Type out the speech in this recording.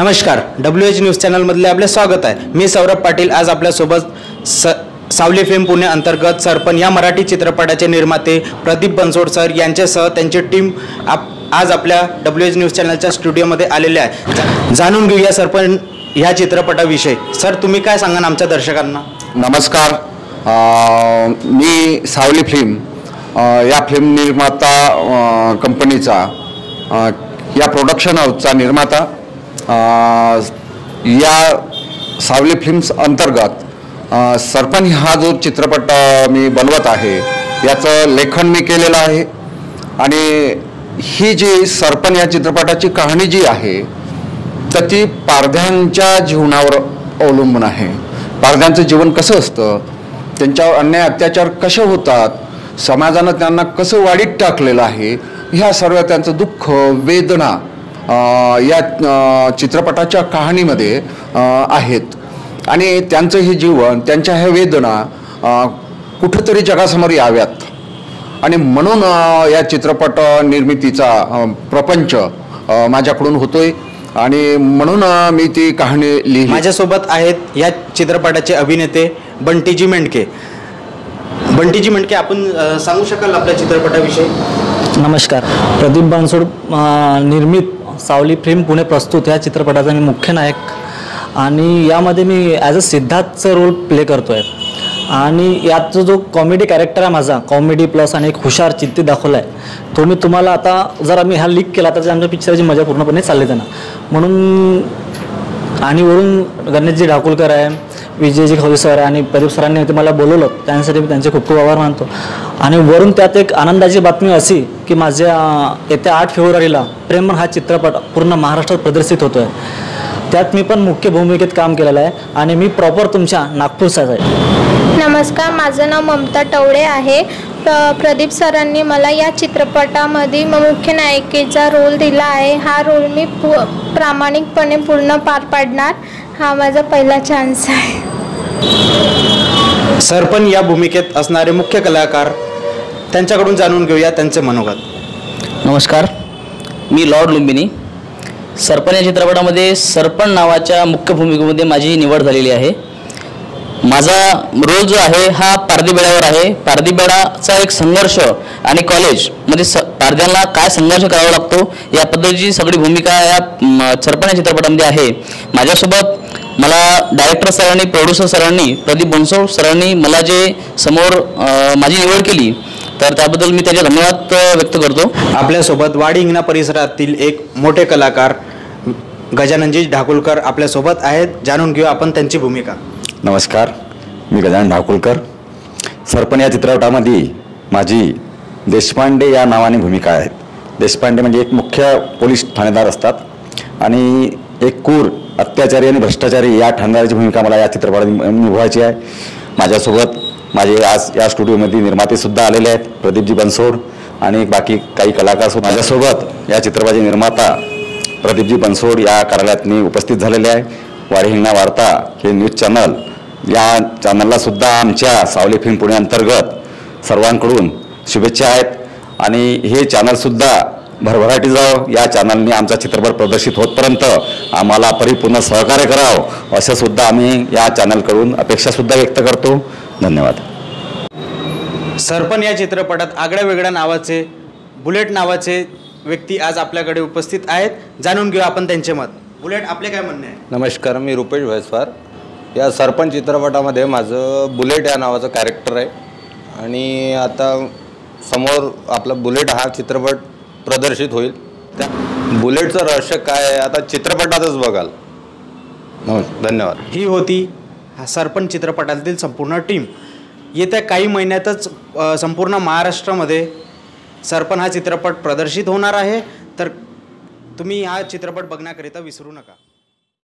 नमस्कार. W H news चॅनलमधले आपले स्वागत आहे. मी सौरभ पाटील आज आपल्यासोबत स सावली फिल्म पुणे अंतर्गत सरपण या मराठी चित्रपटाचे निर्माते प्रदीप बनसोड सर यांच्यासह त्यांची टीम आप आज आपल्या डब्ल्यू एच न्यूज चॅनलच्या स्टुडिओमध्ये आलेले आहे. जाणून घेऊया सरपण ह्या चित्रपटाविषयी. सर तुम्ही काय सांगा आमच्या दर्शकांना? नमस्कार. मी सावली फिल्म या फिल्म निर्माता कंपनीचा या प्रोडक्शन हाऊसचा निर्माता या सावली फिल्म्स अंतर्गत सरपंच हा जो चित्रपट मी बनवत आहे याचं लेखन मी केलेलं आहे. आणि ही जी सरपण या चित्रपटाची कहाणी जी आहे तर ती पारध्यांच्या जीवनावर अवलंबून आहे. पारध्यांचं जीवन कसं असतं? त्यांच्यावर अन्याय अत्याचार कसे होतात? समाजानं त्यांना कसं वाढीत टाकलेलं आहे? ह्या सर्व त्यांचं दुःख वेदना या चित्रपटाच्या कहाणीमध्ये आहेत. आणि त्यांचं हे जीवन त्यांच्या ह्या वेदना कुठंतरी जगासमोर याव्यात. आणि म्हणून या चित्रपट निर्मितीचा प्रपंच माझ्याकडून होतोय. आणि म्हणून मी ती कहाणी लिहिली. माझ्यासोबत आहेत या चित्रपटाचे अभिनेते बंटीजी मेंढके. बंटीजी मेंढके आपण सांगू शकाल आपल्या चित्रपटाविषयी? नमस्कार. प्रदीप बांसोड अं, निर्मित सावली फिल्म पुणे प्रस्तुत या चित्रपटाचा मी मुख्य नायक. आणि यामध्ये मी ॲज अ सिद्धार्थचा रोल प्ले करतो आहे आणि याचा जो कॉमेडी कॅरेक्टर आहे माझा कॉमेडी प्लस आणि एक हुशार चित्ती दाखवला आहे तो मी तुम्हाला आता जर आम्ही हा लीक केला तर आमच्या पिक्चरची मजा पूर्णपणे चालली त्यांना म्हणून आणि वरून गणेशजी ढाकुलकर आहे विजयजी खवसे सर आणि प्रदीप सरांनी ते मला बोलवलं. त्यांच्यासाठी मी त्यांचे खूप खूप आभार मानतो. आणि वरून त्यात एक आनंदाची बातमी अशी की माझ्या येत्या आठ फेब्रुवारीला प्रेमन हा चित्रपट पूर्ण महाराष्ट्रात प्रदर्शित होतो आहे त्यात मी पण मुख्य भूमिकेत काम केलेलं आहे आणि मी प्रॉपर तुमच्या नागपूरचाच आहे. नमस्कार माझं नाव ममता टवळे आहे. प्रदीप सरांनी मला या चित्रपटामध्ये मुख्य नायिकेचा रोल दिला आहे. हा रोल मी पु प्रामाणिकपणे पूर्ण पार पाडणार. हा माझा पहिला चान्स आहे. सरपण या भूमिकेत असणारे मुख्य कलाकार त्यांच्याकडून जाणून घेऊया त्यांचे मनोगत. नमस्कार. मी लॉर्ड लुंबिनी सरपण या चित्रपटामध्ये सरपण नावाच्या मुख्य भूमिकेमध्ये माझी निवड झालेली आहे. माझा रोल जो आहे हा पारदीबेड्यावर आहे. पारदीबेडाचा एक संघर्ष आणि कॉलेजमध्ये स पारद्यांना काय संघर्ष करावा लागतो या पद्धतीची सगळी भूमिका या सरपण या चित्रपटामध्ये आहे. माझ्यासोबत मला डायरेक्टर सरांनी प्रोड्युसर सरांनी प्रदीप बनसोड सरांनी मला जे समोर माझी निवड केली तर त्याबद्दल मी त्याचे धन्यवाद व्यक्त करतो. आपल्यासोबत वाडी हिंगणा परिसरातील एक मोठे कलाकार गजाननजी ढाकुलकर आपल्यासोबत आहेत. जाणून घेऊ आपण त्यांची भूमिका. नमस्कार मी गजानन ढाकुलकर. सरपण या चित्रपटामध्ये माझी देशपांडे या नावाने भूमिका आहे देशपांडे म्हणजे एक मुख्य पोलीस ठाणेदार असतात. आणि एक कूर अत्याचारी आणि भ्रष्टाचारी या ठाणेदाराची भूमिका मला या चित्रपटात निभवायची आहे. माझ्यासोबत माझे आज या स्टुडिओमध्ये निर्मातेसुद्धा आलेले आहेत प्रदीपजी बनसोड आणि बाकी काही कलाकार माझ्यासोबत या चित्रपटाचे निर्माता प्रदीपजी बनसोड या कार्यालयात मी उपस्थित झालेले आहे. वाडी वार्ता हे न्यूज चॅनल. या चॅनलला सुद्धा आमच्या सावली फिल्म पुणे अंतर्गत सर्वांकडून शुभेच्छा आहेत. आणि हे चॅनलसुद्धा भरभराटी जावं या चॅनलने आमचा चित्रपट प्रदर्शित होतपर्यंत आम्हाला परिपूर्ण सहकार्य करावं असं सुद्धा आम्ही या चॅनलकडून अपेक्षासुद्धा व्यक्त करतो. धन्यवाद. सरपण या चित्रपटात आगळ्या वेगळ्या नावाचे बुलेट नावाचे व्यक्ती आज आपल्याकडे उपस्थित आहेत. जाणून घेऊ आपण त्यांचे मत. बुलेट आपले काय म्हणणे आहे? नमस्कार मी रुपेश भैसवार. या सरपंच चित्रपटामध्ये माझं बुलेट या नावाचं कॅरेक्टर आहे. आणि आता समोर आपला बुलेट हा चित्रपट प्रदर्शित होईल. त्या बुलेटचं रहस्य काय आहे? आता चित्रपटातच बघाल. धन्यवाद. ही होती हा सरपंच चित्रपटातील संपूर्ण टीम. येत्या काही महिन्यातच संपूर्ण महाराष्ट्रामध्ये सरपण हा चित्रपट प्रदर्शित होणार आहे. तर तुम्ही हा चित्रपट बघण्याकरिता विसरू नका.